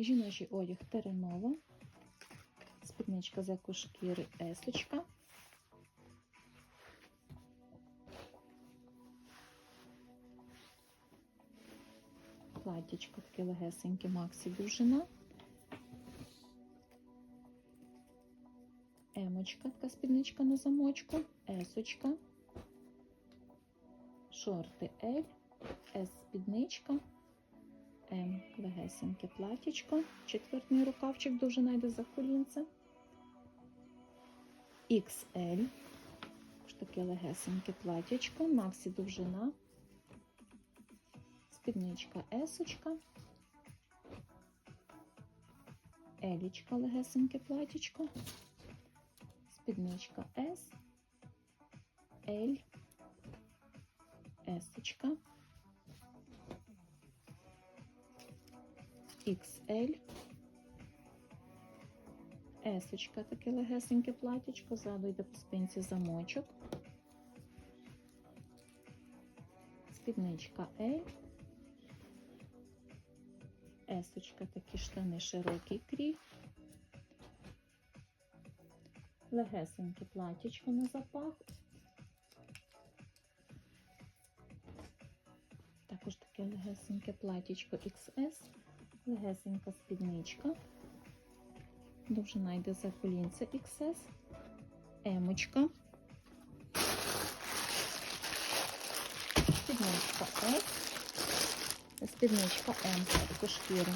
Жіночий одяг теренова, спідничка з екошкіри есочка. Платтячко таке легесеньке, максі довжина. Емочка, така спідничка на замочку, есочка, шорти L, С спідничка, М легесеньке платічко, четвертний рукавчик довжина йде за колінце, XL, таке легесеньке платічко, Максі довжина, спідничка есочка, Елічка легесеньке платічко. Спідничка S, L, S, XL, S, таке легесеньке платічко, ззаду йде по спинці замочок, спідничка L, S, такі штани широкий крій, легесеньке платічко на запах. Також таке легесеньке платічко XS, легесенька спідничка. Довжина йде за колінця XS, емочка, спідничка S, спідничка М, також шкіри.